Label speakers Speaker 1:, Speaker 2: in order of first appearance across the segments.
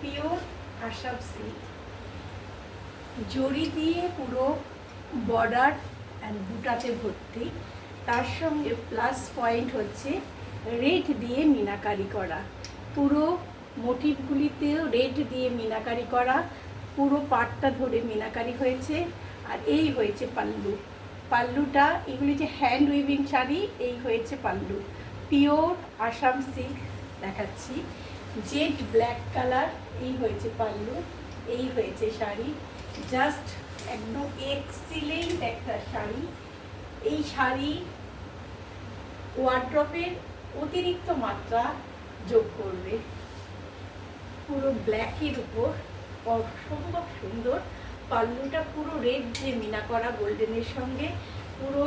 Speaker 1: Pure Assam silk. জড়ি দিয়ে পুরো border and বুটাতে ভর্তি। তার সঙ্গে প্লাস পয়েন্ট হচ্ছে রেড দিয়ে মিনাকারি করা। পুরো মোটিভগুলিতেও রেড দিয়ে মিনাকারি করা। পুরো পাটটা ধরে মিনাকারি হয়েছে। আর এই হয়েছে পাল্লু। পাল্লুটা, এগুলি যে হ্যান্ড উইভিং শাড়ি, এই হয়েছে পাল্লু। পিওর আসাম সিল্ক দেখাচ্ছি। জেড ব্ল্যাক কালার, এই হয়েছে পাল্লু, এই হয়েছে শাড়ি। জাস্ট একদম এক্সিলেন্ট একটা শাড়ি। এই শাড়ি ওয়ার্ড্রপের অতিরিক্ত মাত্রা যোগ করবে। পুরো ব্ল্যাকের উপর। অসম্ভব সুন্দর। পাল্লুটা পুরো রেড দিয়ে মিনা করা গোল্ডেনের সঙ্গে, পুরো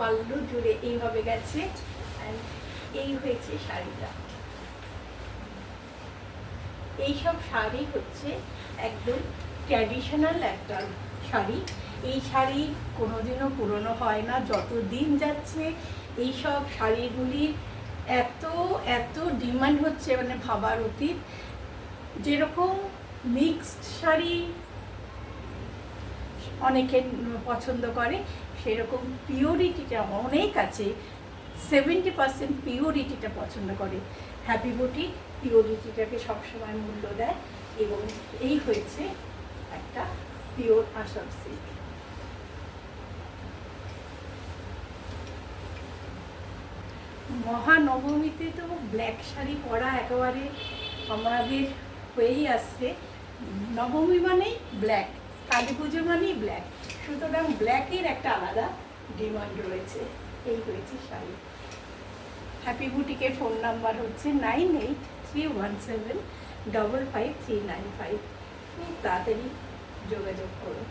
Speaker 1: পাল্লু জুড়ে এইভাবে গেছে। এই হয়েছে শাড়িটা। এইসব শাড়ি হচ্ছে একদম ট্র্যাডিশনাল একটা শাড়ি। এই শাড়ি কোনোদিনও পুরনো হয় না যত দিন যাচ্ছে এইসব শাড়িগুলির এত এত ডিমান্ড হচ্ছে মানে ভাবার অতীত। যেরকম মিক্সড শাড়ি অনেকে পছন্দ করে, সেরকম পিওরিটিটা অনেক আছে। সেভেন্টি পার্সেন্ট পিওরিটিটা পছন্দ করে। হ্যাপি বুটি পিওরিটিটাকে সবসময় মূল্য দেয় এবং এই হয়েছে একটা পিওর আসাম সিল্ক মহানবমীতে তো ব্ল্যাক শাড়ি পরা একেবারে আমাদের হয়েই আসছে। নবমী মানেই ব্ল্যাক কালী পুজো মানেই ব্ল্যাক সুতরাং ব্ল্যাকের একটা আলাদা ডিমান্ড রয়েছে। এই হয়েছে শাড়ি। হ্যাপি বুটিকের ফোন নাম্বার হচ্ছে nine eight three one seven double five three nine five খুব তাড়াতাড়ি যোগাযোগ করুন